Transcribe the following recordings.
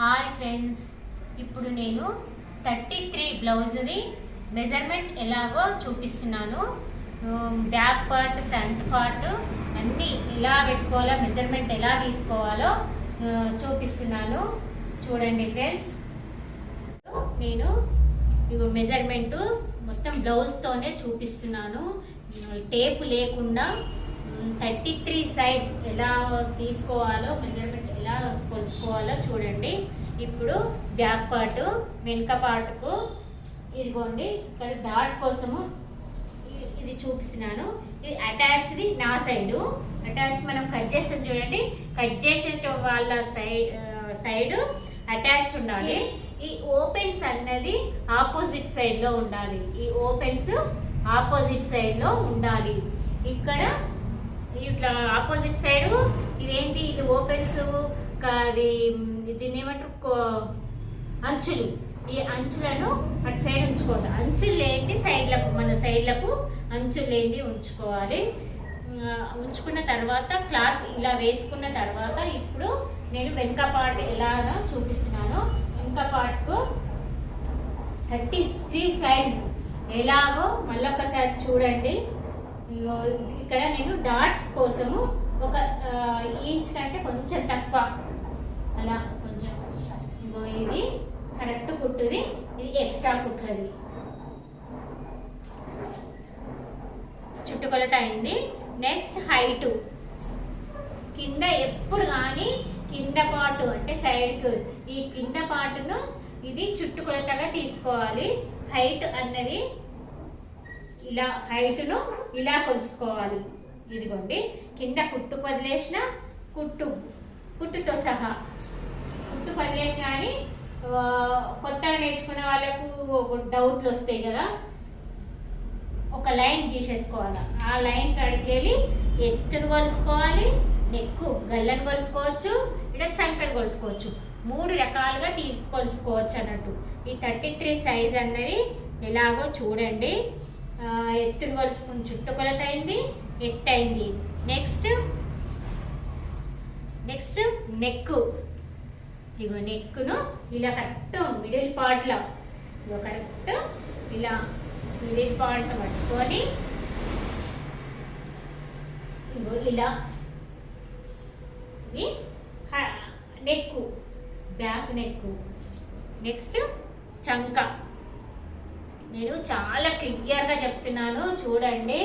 Hi friends ఇప్పుడు నేను thirty three బ్లౌజ్ది measurement ఎలాగో చూపిస్తున్నాను. బ్యాక్ పార్ట్ ఫ్రంట్ పార్ట్ అన్నీ ఎలా పెట్టుకోవాలో మెజర్మెంట్ ఎలా తీసుకోవాలో చూపిస్తున్నాను. చూడండి ఫ్రెండ్స్. నేను ఇగో మెజర్మెంట్ మొత్తం బ్లౌజ్తోనే చూపిస్తున్నాను. టేప్ లేకుండా థర్టీ త్రీ సైజ్ ఎలా తీసుకోవాలో మెజర్మెంట్ ఎలా కొలుసుకోవాలో చూడండి. ఇప్పుడు బ్యాక్ పార్ట్ వెనుక పార్ట్కు ఇదిగోండి ఇక్కడ డాట్ కోసము ఇది చూపిస్తున్నాను. ఇది అటాచ్ది నా సైడు అటాచ్ మనం కట్ చేస్తాం చూడండి. కట్ చేసే వాళ్ళ సైడ్ సైడ్ అటాచ్ ఉండాలి. ఈ ఓపెన్స్ అన్నది ఆపోజిట్ సైడ్లో ఉండాలి. ఈ ఓపెన్స్ ఆపోజిట్ సైడ్లో ఉండాలి. ఇక్కడ ఇట్లా ఆపోజిట్ సైడు ఇదేంటి? ఇది ఓపెన్స్ అది దీన్ని ఏమంటారు? కో- అంచులు. ఈ అంచులను అటు సైడ్ ఉంచుకోవాలి అంచులు లేని సైడ్లకు మన సైడ్లకు అంచులు లేని ఉంచుకోవాలి. ఉంచుకున్న తర్వాత క్లాత్ ఇలా వేసుకున్న తర్వాత ఇప్పుడు నేను వెనుక పార్ట్ ఎలాగా చూపిస్తున్నాను. వెనుక పార్ట్కు థర్టీ త్రీ సైజ్ ఎలాగో మళ్ళొకసారి చూడండి. ఇక్కడ నేను డాట్స్ కోసము ఒక ఇంచ్ కంటే కొంచెం తక్కువ. అలా కొంచెం. ఇదిగో ఇది కరెక్ట్ కుట్టుది ఇది ఎక్స్ట్రా కుట్లది. చుట్టుకొలత అయింది. నెక్స్ట్ హైటు కింద ఎప్పుడు కానీ కింద పాటు అంటే సైడ్కు ఈ కింద పాటును ఇది చుట్టుకొలతగా తీసుకోవాలి. హైట్ అన్నది ఇలా హైట్ను ఇలా కొలుసుకోవాలి. ఇదిగోండి. కింద కుట్టు వదిలేసిన కుట్టు కుట్టుతో సహా. కుట్టు వదిలేసిన అని కొత్తగా నేర్చుకునే వాళ్ళకు డౌట్లు వస్తాయి కదా. ఒక లైన్ గీసేసుకోవాలి. ఆ లైన్ కాడికి వెళ్ళి ఎత్తును కొలుసుకోవాలి నెక్కు గల్లను కొలుసుకోవచ్చు ఇక్కడ చంకను కొలుసుకోవచ్చు. మూడు రకాలుగా తీ కొలుసుకోవచ్చు అన్నట్టు. ఈ థర్టీ త్రీ సైజ్ అన్నది ఎలాగో చూడండి. ఎత్తును కొలుసుకుని చుట్టుకొలత అయింది. ఎట్ అయింది. Next next neck. ఇగో నెక్కును ఇలా కరెక్ట్ మిడిల్ పార్ట్లో ఇగో కరెక్ట్ ఇలా మిడిల్ పార్ట్ పట్టుకొని ఇగో ఇలా ఇది నెక్కు బ్యాక్ నెక్కు. నెక్స్ట్ చంక. నేను చాలా క్లియర్గా చెప్తున్నాను చూడండి.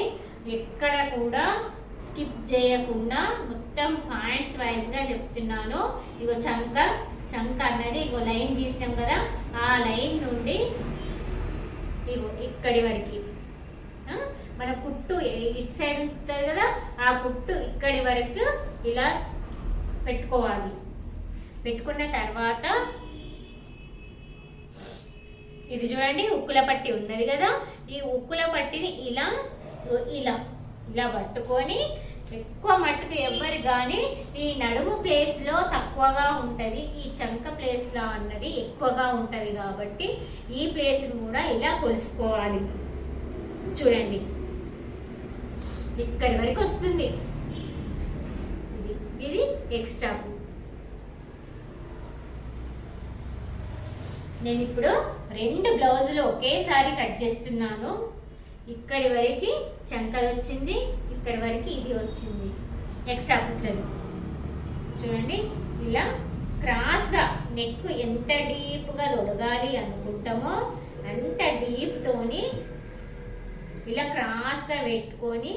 ఎక్కడ కూడా స్కిప్ చేయకుండా మొత్తం పాయింట్స్ వైజ్గా చెప్తున్నాను. ఇగో చంక చంక అన్నది ఇగో లైన్ గీసినాం కదా ఆ లైన్ నుండి ఇగో ఇక్కడి వరకు. మన కుట్టు ఏ- ఇటు సైడ్ ఉంటుంది కదా ఆ కుట్టు ఇక్కడి వరకు ఇలా పెట్టుకోవాలి. పెట్టుకున్న తర్వాత ఇది చూడండి ఉక్కుల పట్టి ఉన్నది కదా ఈ ఉక్కుల పట్టిని ఇలా ఇలా ఇలా పట్టుకొని ఎక్కువ మట్టుకు ఎవ్వరు కానీ ఈ నడుము ప్లేస్లో తక్కువగా ఉంటుంది ఈ చంక ప్లేస్లో అన్నది ఎక్కువగా ఉంటుంది కాబట్టి ఈ ప్లేస్ని కూడా ఇలా కొలుసుకోవాలి. చూడండి. ఇక్కడి వరకు వస్తుంది. ఇది ఇది ఎక్స్ట్రా. నేను ఇప్పుడు రెండు బ్లౌజులు ఒకేసారి కట్ చేస్తున్నాను. ఇక్కడి వరకు చంకలు వచ్చింది ఇక్కడి వరకు ఇది వచ్చింది. ఎక్స్ట్రా కుట్లది చూడండి ఇలా క్రాస్గా నెక్ ఎంత డీప్గా తొడగాలి అనుకుంటామో అంత డీప్తోని ఇలా క్రాస్గా పెట్టుకొని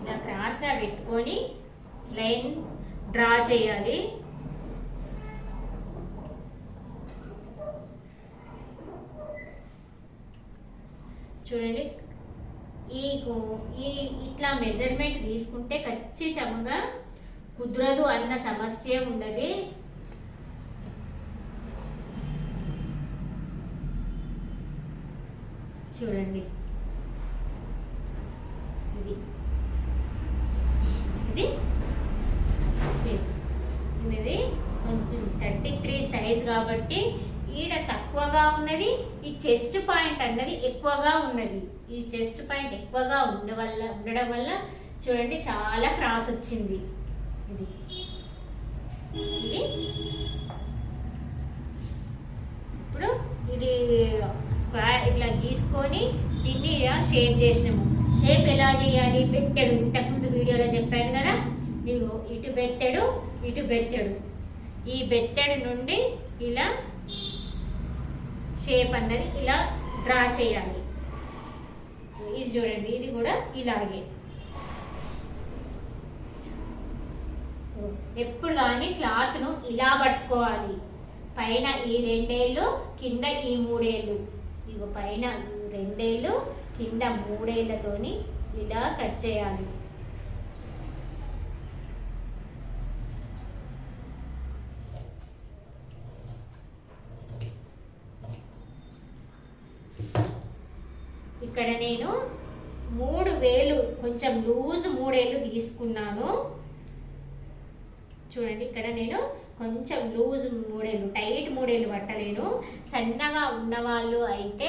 ఇలా క్రాస్గా పెట్టుకొని లైన్ డ్రా చేయాలి. చూడండి. ఈ ఈ ఇట్లా మెజర్మెంట్ తీసుకుంటే ఖచ్చితంగా కుదరదు అన్న సమస్య ఉండదు. చూడండి. ఇది. ఇది. ఇది. కొంచెం థర్టీ త్రీ సైజ్ కాబట్టి తక్కువగా ఉన్నది ఈ చెస్ట్ పాయింట్ అన్నది ఎక్కువగా ఉన్నది ఈ చెస్ట్ పాయింట్ ఎక్కువగా ఉండ వల్ల ఉండడం వల్ల చూడండి చాలా క్రాస్ వచ్చింది. ఇది. ఇది. ఇప్పుడు ఇది స్క్వేర్ ఇట్లా గీసుకొని దీన్ని ఇలా షేప్ చేసినాము. షేప్ ఎలా చేయాలి? పెట్టాడు. ఇంతకుముందు వీడియోలో చెప్పాను కదా. నీవు ఇటు పెట్టాడు ఇటు పెట్టాడు. ఈ బెత్తడి నుండి ఇలా షేప్ అన్నది ఇలా డ్రా చేయాలి. ఇది చూడండి ఇది కూడా ఇలాగే. ఎప్పుడు కానీ క్లాత్ను ఇలా పట్టుకోవాలి. పైన ఈ రెండేళ్ళు కింద ఈ మూడేళ్ళు. ఇగో పైన రెండేళ్ళు కింద మూడేళ్ళతోని ఇలా కట్ చేయాలి. ఇక్కడ నేను మూడు వేలు కొంచెం లూజ్ మూడేళ్ళు తీసుకున్నాను. చూడండి ఇక్కడ నేను కొంచెం లూజ్ మూడేళ్ళు టైట్ మూడేళ్ళు పట్టలేను. సన్నగా ఉన్నవాళ్ళు అయితే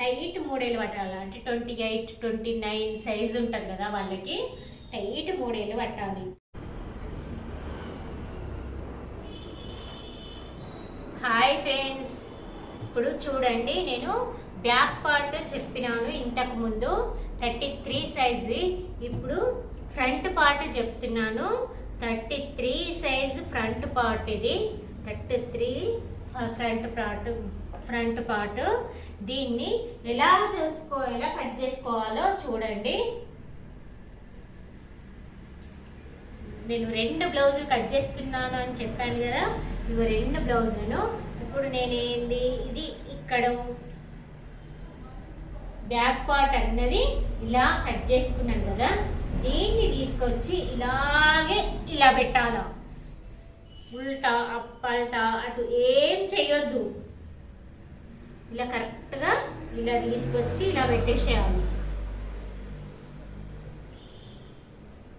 టైట్ మూడేళ్ళు పట్టాలి? అంటే twenty eight twenty nine size ఉంటుంది కదా వాళ్ళకి టైట్ మూడేళ్ళు పట్టాలి. Hi friends. ఇప్పుడు చూడండి నేను బ్యాక్ పార్ట్ చెప్పినాను ఇంతకు ముందు. థర్టీ త్రీ సైజ్ది ఇప్పుడు ఫ్రంట్ పార్ట్ చెప్తున్నాను. Thirty three size front part ఇది. Thirty three front part front part. దీన్ని ఎలా చేసుకో ఎలా కట్ చేసుకోవాలో చూడండి. నేను రెండు బ్లౌజులు కట్ చేస్తున్నాను అని చెప్పాను కదా. ఇవి రెండు బ్లౌజులను. ఇప్పుడు నేను ఏంది? ఇది ఇక్కడ బ్యాక్ పార్ట్ అన్నది ఇలా కట్ చేసుకున్నాను కదా. దీన్ని తీసుకొచ్చి ఇలాగే ఇలా పెట్టాలా. ఉల్టా అప్పల్టా అటు ఏం చేయొద్దు. ఇలా కరెక్ట్గా ఇలా తీసుకొచ్చి ఇలా పెట్టేసేయాలి.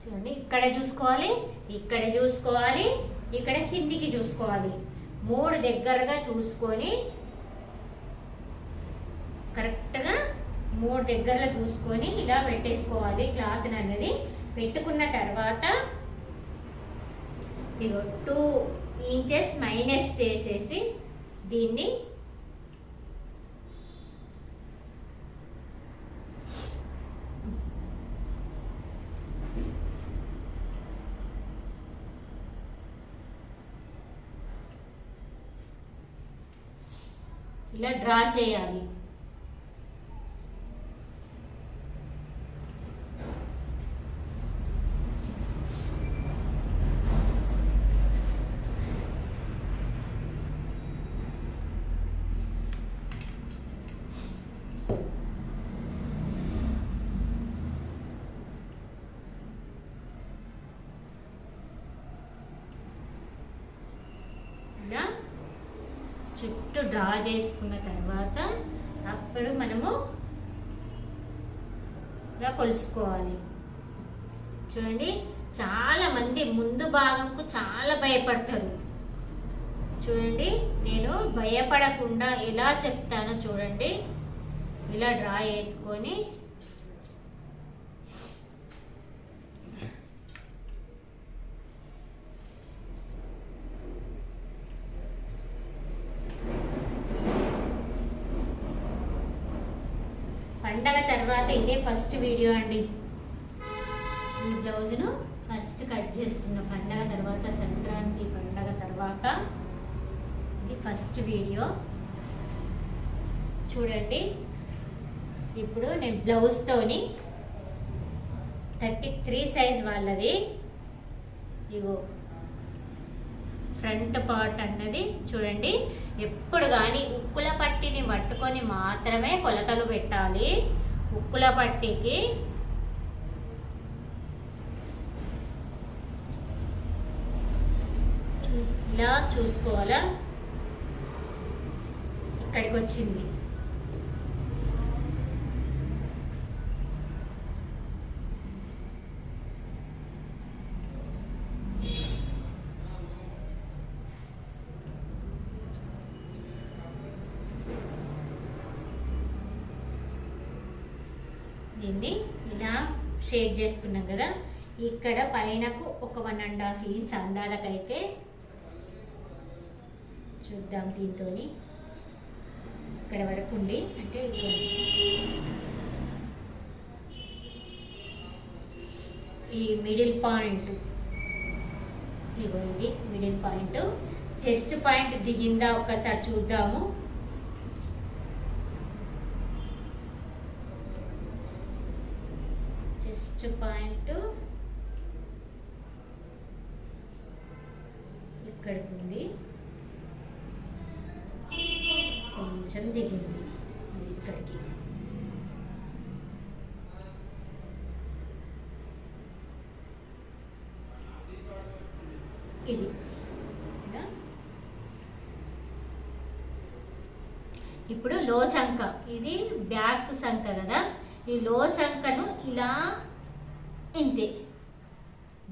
చూడండి ఇక్కడ చూసుకోవాలి ఇక్కడ చూసుకోవాలి ఇక్కడ కిందికి చూసుకోవాలి. మూడు దగ్గరగా చూసుకొని కరెక్ట్గా మూడు దగ్గరలో చూసుకొని ఇలా పెట్టేసుకోవాలి క్లాత్ అనేది. పెట్టుకున్న తర్వాత ఇగో టూ ఇంచెస్ మైనస్ చేసేసి దీన్ని ఇలా డ్రా చేయాలి ఇలా చుట్టూ డ్రా చేసుకున్న తర్వాత అప్పుడు మనము ఇలా కొలుసుకోవాలి. చూడండి చాలా మంది ముందు భాగంకు చాలా భయపడతారు. చూడండి నేను భయపడకుండా ఎలా చెప్తానో చూడండి. ఇలా డ్రా చేసుకొని పండగ తర్వాత ఇదే ఫస్ట్ వీడియో అండి. ఈ బ్లౌజ్ను ఫస్ట్ కట్ చేస్తున్న పండగ తర్వాత సంక్రాంతి పండగ తర్వాత ఇది ఫస్ట్ వీడియో. చూడండి. ఇప్పుడు నేను బ్లౌజ్తోని థర్టీ త్రీ సైజ్ వాళ్ళది. ఇగో ఫ్రంట్ పార్ట్ అన్నది చూడండి. ఎప్పుడు కానీ ఉక్కుల పట్టిని పట్టుకొని మాత్రమే కొలతలు పెట్టాలి. ఉక్కుల పట్టికి ఇలా చూసుకోవాలా? ఇక్కడికి వచ్చింది దీన్ని ఇలా షేప్ చేసుకున్నాం కదా ఇక్కడ పైనకు ఒక వన్ అండ్ హాఫ్ ఇంచ్ అందాలకైతే చూద్దాం దీంతో ఇక్కడ వరకు ఉండి అంటే ఈ మిడిల్ పాయింట్ ఇగో ఇది మిడిల్ పాయింట్ చెస్ట్ పాయింట్ దిగిందా ఒక్కసారి చూద్దాము. నెక్స్ట్ పాయింట్ ఇక్కడికి ఉంది కొంచెం దిగింది. ఇక్కడికి. ఇది. ఇప్పుడు లో చంక ఇది బ్యాక్ సంక కదా. ఈ లో చంకను ఇలా ఇంతే.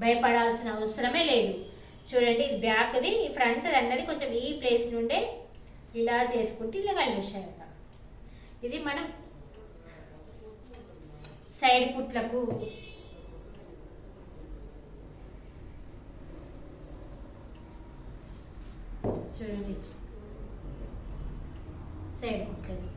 భయపడాల్సిన అవసరమే లేదు. చూడండి బ్యాక్ది ఈ ఫ్రంట్ అన్నది కొంచెం ఈ ప్లేస్ నుండే ఇలా చేసుకుంటే ఇలా కలిపేసారు ఇది మనం సైడ్ కుట్లకు. చూడండి. సైడ్ కుట్లది.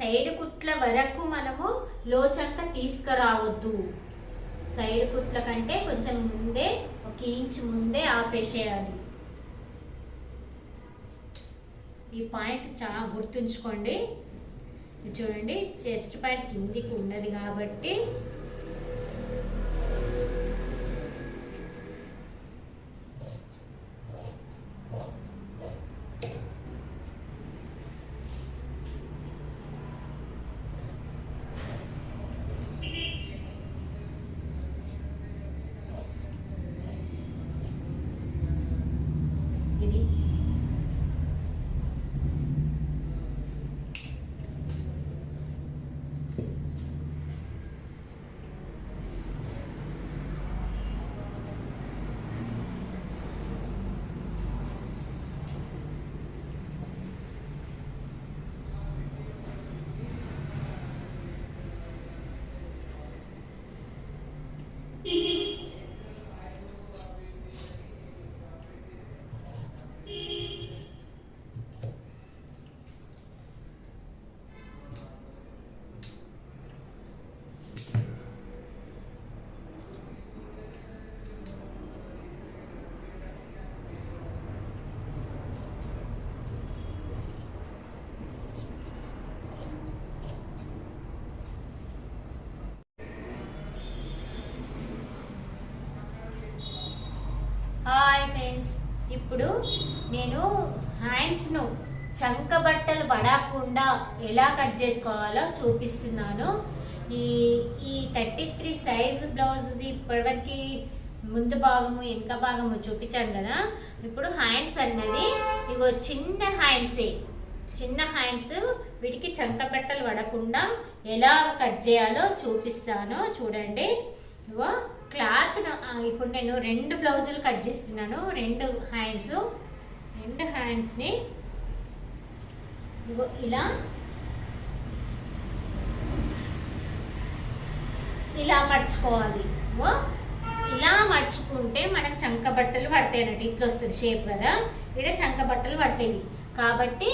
సైడ్ కుట్ల వరకు మనము లోచంక తీసుకురావద్దు. సైడ్ కుట్ల కంటే కొంచెం ముందే ఒక ఇంచ్ ముందే ఆపేసేయాలి. ఈ పాయింట్ చాలా గుర్తుంచుకోండి. చూడండి చెస్ట్ పాయింట్ కిందికి ఉన్నది కాబట్టి ఇది హాయ్ ఫ్రెండ్స్ ఇప్పుడు నేను హ్యాండ్స్ను చంక బట్టలు పడకుండా ఎలా కట్ చేసుకోవాలో చూపిస్తున్నాను. ఈ ఈ థర్టీ త్రీ సైజ్ బ్లౌజ్ది ఇప్పటివరకు ముందు భాగము వెనుక భాగము చూపించాను కదా. ఇప్పుడు హ్యాండ్స్ అన్నది ఇగో చిన్న హ్యాండ్సే చిన్న హ్యాండ్స్ వీటికి చంక బట్టలు పడకుండా ఎలా కట్ చేయాలో చూపిస్తాను. చూడండి. ఇగో క్లాత్ ఇప్పుడు నేను రెండు బ్లౌజులు కట్ చేస్తున్నాను. రెండు హ్యాండ్స్ రెండు హ్యాండ్స్ని ఇలా. ఇలా మర్చుకోవాలి ఇలా మర్చుకుంటే మనకు చంక బట్టలు పడతాయి అన్నట్టు ఇట్లా వస్తుంది షేప్ కదా. ఇక్కడ చంక బట్టలు పడతాయి. కాబట్టి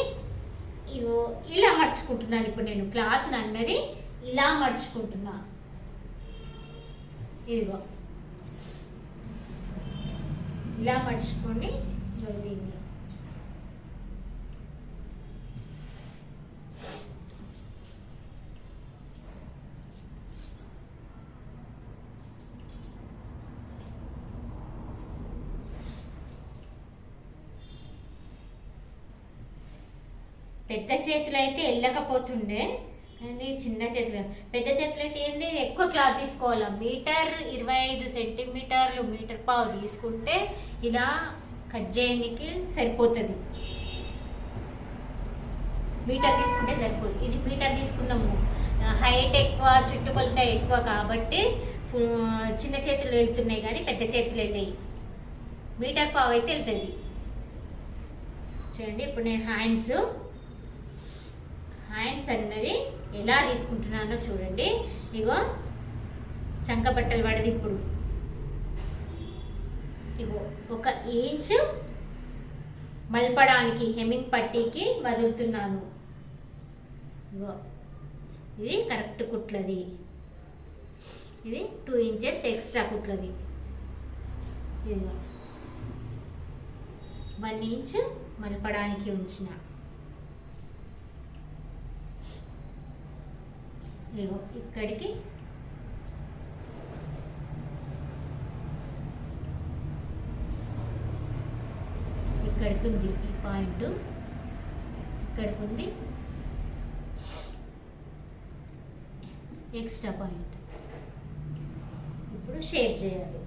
ఇగో ఇలా మర్చుకుంటున్నాను ఇప్పుడు నేను క్లాత్ అన్నది ఇలా మర్చుకుంటున్నాను ఇదిగో. ఇలా మర్చుకొని దీన్ని పెద్ద చేతులు అయితే వెళ్ళకపోతుండే అండి చిన్న చేతులు పెద్ద చేతులు అయితే ఏంది? ఎక్కువ క్లాత్ తీసుకోవాలి? మీటర్ ఇరవై ఐదు సెంటీమీటర్లు మీటర్ పావు తీసుకుంటే ఇలా కట్ చేయడానికి సరిపోతుంది. మీటర్ తీసుకుంటే సరిపోదు. ఇది మీటర్ తీసుకున్నాము. హైట్ ఎక్కువ చుట్టుకొలత ఎక్కువ కాబట్టి చిన్న చేతులు వెళ్తున్నాయి కానీ పెద్ద చేతులు వెళ్ళాయి మీటర్ పావు అయితే వెళ్తుంది. చూడండి ఇప్పుడు నేను హ్యాండ్స్ హ్యాండ్స్ అన్నది ఎలా తీసుకుంటున్నానో చూడండి. ఇగో చంక బట్టలు పడది ఇప్పుడు. ఇగో ఒక ఇంచ్ మలపడానికి హెమింగ్ పట్టీకి వదులుతున్నాను. ఇగో ఇది కరెక్ట్ కుట్లది. ఇది టూ ఇంచెస్ ఎక్స్ట్రా కుట్లది. ఇదిగో. వన్ ఇంచ్ మలపడానికి ఉంచిన. ఇగో ఇక్కడికి. ఇక్కడికి ఉంది ఈ పాయింట్. ఇక్కడికి ఉంది. ఎక్స్ట్రా పాయింట్ ఇప్పుడు షేప్ చేయాలి.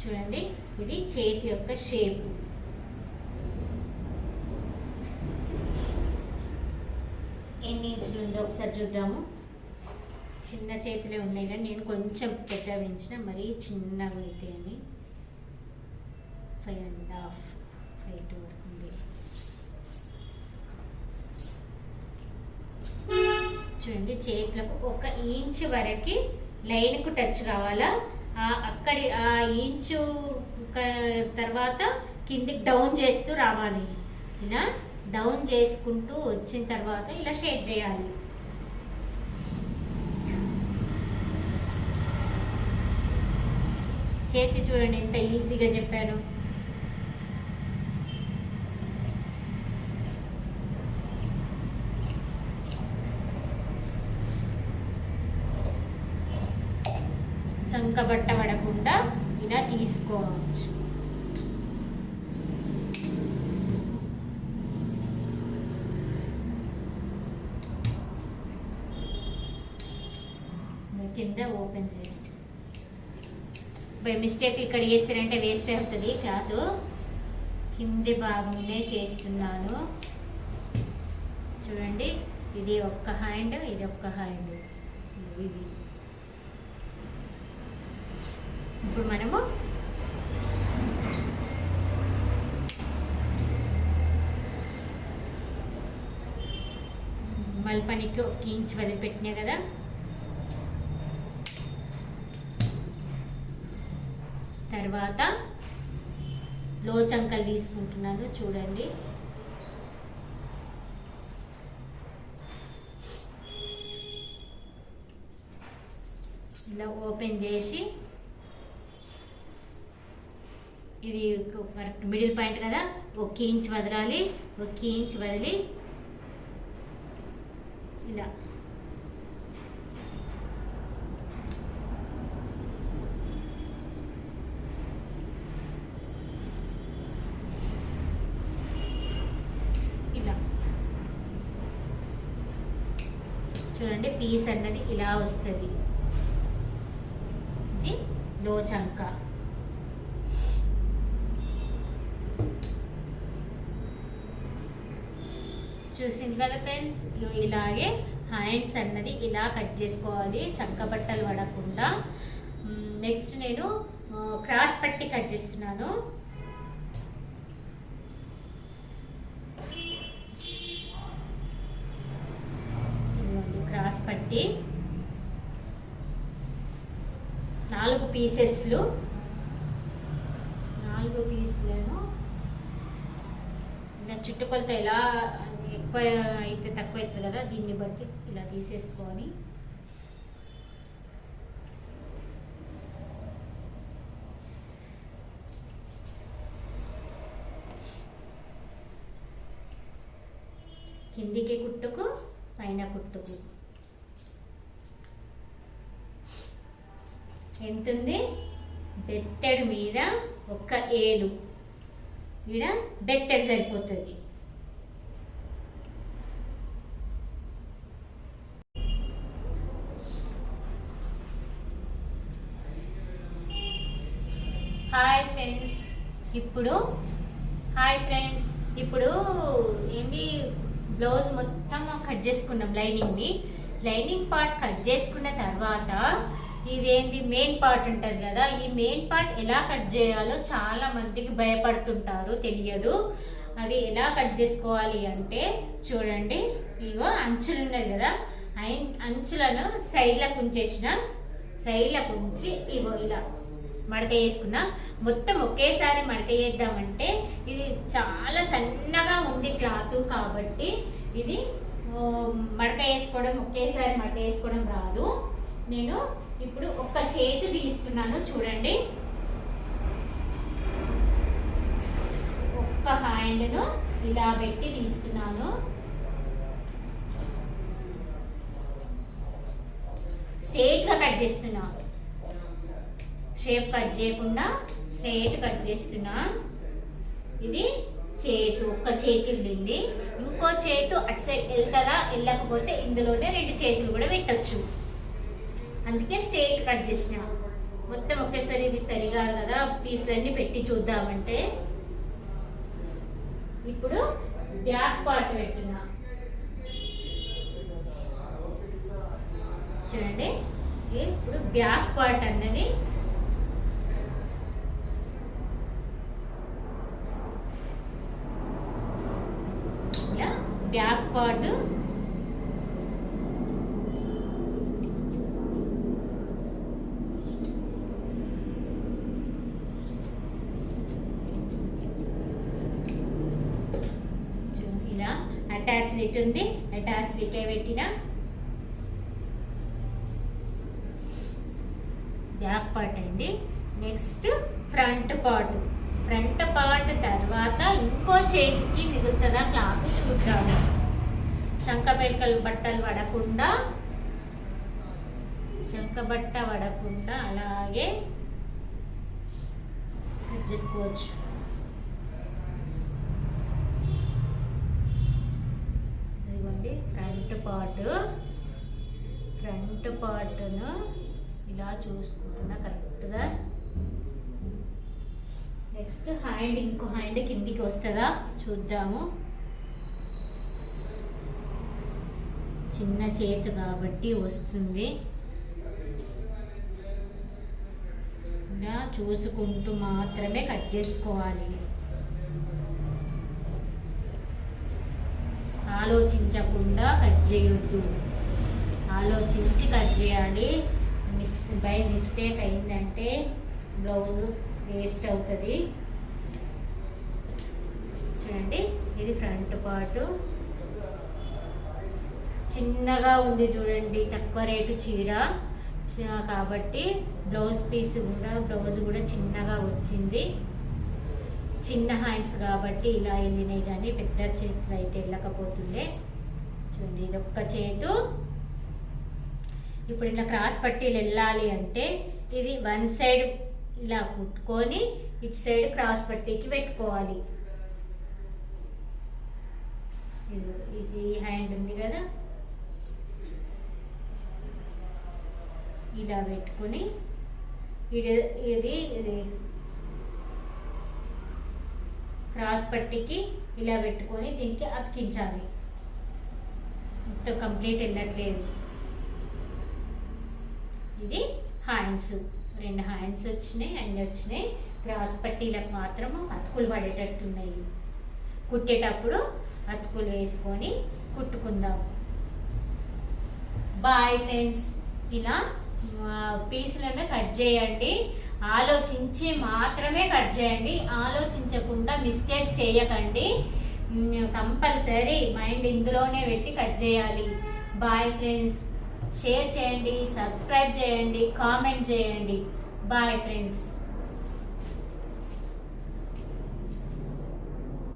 చూడండి. ఇది చేతి యొక్క షేప్ ఎన్ని ఇంచులు ఉందో ఒకసారి చూద్దాము. చిన్న చేతులే ఉన్నాయి కానీ నేను కొంచెం పెద్ద పెంచిన మరీ చిన్నగా అయితే అని five and half five two వరకు ఉంది. చూడండి చేతులకు ఒక ఇంచ్ వరకు లైన్కు టచ్ కావాలా? అక్కడి ఆ ఇంచు తర్వాత కిందికి డౌన్ చేస్తూ రావాలి. ఇలా డౌన్ చేసుకుంటూ వచ్చిన తర్వాత ఇలా షేడ్ చేయాలి. చేతి చూడండి ఎంత ఈజీగా చెప్పాను. చంకబట్ట పడకుండా ఇలా తీసుకోవచ్చు. కింద ఓపెన్ చేసి. బై మిస్టేక్ ఇక్కడ చేస్తారంటే వేస్ట్ అవుతుంది క్లాత్ కింది భాగంలో చేస్తున్నాను. చూడండి ఇది ఒక్క హ్యాండ్ ఇది ఒక్క హ్యాండ్ ఇది. ఇప్పుడు మనము మల్పనికి ఒక ఇంచ్ వదిలిపెట్టినా కదా? తర్వాత లోచంకలు తీసుకుంటున్నాను చూడండి. ఇలా ఓపెన్ చేసి ఇది కరెక్ట్ మిడిల్ పాయింట్ కదా. ఒక ఇంచ్ వదలాలి ఒక ఇంచ్ వదిలి ఇలా. ఇలా. చూడండి పీస్ అన్నది ఇలా వస్తుంది. ఇది లో చంక చూసింది కదా ఫ్రెండ్స్ ఇలాగే హ్యాండ్స్ అన్నది ఇలా కట్ చేసుకోవాలి చక్క బట్టలు పడకుండా. నెక్స్ట్ నేను క్రాస్ పట్టి కట్ చేస్తున్నాను. క్రాస్ పట్టి. నాలుగు పీసెస్లు. నాలుగు పీసులను. నా చుట్టుకొలత ఎలా ఎక్కువ అయితే తక్కువ అవుతుంది కదా దీన్ని బట్టి ఇలా తీసేసుకొని. కిందికి కుట్టుకు పైన కుట్టుకు. ఎంతుంది? బెత్తడి మీద ఒక్క ఏలు. ఈడ బెత్తడి సరిపోతుంది. హాయ్ ఫ్రెండ్స్ ఇప్పుడు హాయ్ ఫ్రెండ్స్ ఇప్పుడు ఏంటి బ్లౌజ్ మొత్తం కట్ చేసుకున్నాం లైనింగ్ని లైనింగ్ పార్ట్ కట్ చేసుకున్న తర్వాత ఇదేంటి మెయిన్ పార్ట్ ఉంటుంది కదా. ఈ మెయిన్ పార్ట్ ఎలా కట్ చేయాలో చాలా మందికి భయపడుతుంటారు తెలియదు. అది ఎలా కట్ చేసుకోవాలి అంటే చూడండి. ఇగో అంచులు ఉన్నాయి కదా. అంచులను సైడ్లకు ఉంచేసిన. సైడ్లకు ఉంచి ఇగో ఇలా. మడత వేసుకున్నా మొత్తం ఒకేసారి మడత వేద్దామంటే ఇది చాలా సన్నగా ఉంది క్లాత్ కాబట్టి ఇది మడక మడత వేసుకోవడం ఒకేసారి మడత వేసుకోవడం రాదు. నేను ఇప్పుడు ఒక్క చేతి తీస్తున్నాను చూడండి. ఒక్క హ్యాండ్ను ఇలా పెట్టి తీస్తున్నాను స్ట్రేట్గా కట్ చేస్తున్నాను షేప్ కట్ చేయకుండా స్ట్రైట్ కట్ చేస్తున్నా. ఇది చేతు ఒక్క చేతి వెళ్ళింది ఇంకో చేతు అటు సైడ్ వెళ్తుందా వెళ్ళకపోతే ఇందులోనే రెండు చేతులు కూడా పెట్టచ్చు. అందుకే స్ట్రైట్ కట్ చేసిన. మొత్తం ఒకేసారి ఇది సరిగా కదా పీసులన్నీ పెట్టి చూద్దామంటే. ఇప్పుడు బ్యాక్ పార్ట్ పెడుతున్నా. చూడండి. ఇప్పుడు బ్యాక్ పార్ట్ అన్నది ఇలా బ్యాక్ పార్ట్ ఇలా అటాచ్ లిట్ ఉంది. అటాచ్ లిట్ పెట్టిన బ్యాక్ పార్ట్ అయింది. నెక్స్ట్ ఫ్రంట్ పార్ట్ పార్ట్ తర్వాత ఇంకో చేతికి మిగులుతుందా క్లాత్ చూద్దాము. చంక పెక్కలు బట్టలు పడకుండా చంక బట్ట పడకుండా అలాగే కట్ చేసుకోవచ్చు. ఇదిగోండి ఫ్రంట్ పార్ట్. ఫ్రంట్ పార్ట్ను ఇలా చూసుకుంటున్నా కరెక్ట్గా నెక్స్ట్ హ్యాండ్ ఇంకో హ్యాండ్ కిందికి వస్తుందా? చూద్దాము. చిన్న చేతి కాబట్టి వస్తుంది. ఇలా చూసుకుంటూ మాత్రమే కట్ చేసుకోవాలి. ఆలోచించకుండా కట్ చేయొద్దు. ఆలోచించి కట్ చేయాలి. మిస్ బై మిస్టేక్ అయిందంటే బ్లౌజ్ వేస్ట్ అవుతుంది. చూడండి ఇది ఫ్రంట్ పార్ట్ చిన్నగా ఉంది చూడండి తక్కువ రేటు చీర. కాబట్టి బ్లౌజ్ పీస్ కూడా బ్లౌజ్ కూడా చిన్నగా వచ్చింది. చిన్న హ్యాండ్స్ కాబట్టి ఇలా వెళ్ళినాయి కానీ పెద్ద చేతులు అయితే వెళ్ళకపోతుండే. చూడండి ఇది ఒక్క చేతు. ఇప్పుడు ఇలా క్రాస్ పట్టీలు వెళ్ళాలి అంటే ఇది వన్ సైడ్ ఇలా కుట్టుకొని ఇటు సైడ్ క్రాస్ పట్టీకి పెట్టుకోవాలి. ఇది హ్యాండ్ ఉంది కదా. ఇలా పెట్టుకొని ఇది ఇది ఇది క్రాస్ పట్టికి ఇలా పెట్టుకొని దీనికి అతికించాలి. మొత్తం కంప్లీట్ వెళ్ళట్లేదు. ఇది హ్యాండ్స్. రెండు హ్యాండ్స్ వచ్చినాయి అన్నీ వచ్చినాయి. క్రాస్ పట్టీలకు మాత్రము అతుకులు పడేటట్టున్నాయి. కుట్టేటప్పుడు అతుకులు వేసుకొని కుట్టుకుందాం. బాయ్ ఫ్రెండ్స్ ఇలా పీసులను కట్ చేయండి. ఆలోచించి మాత్రమే కట్ చేయండి. ఆలోచించకుండా మిస్టేక్ చేయకండి. కంపల్సరీ మైండ్ ఇందులోనే పెట్టి కట్ చేయాలి. బాయ్ ఫ్రెండ్స్ షేర్ చేయండి సబ్స్క్రైబ్ చేయండి కామెంట్ చేయండి. Bye friends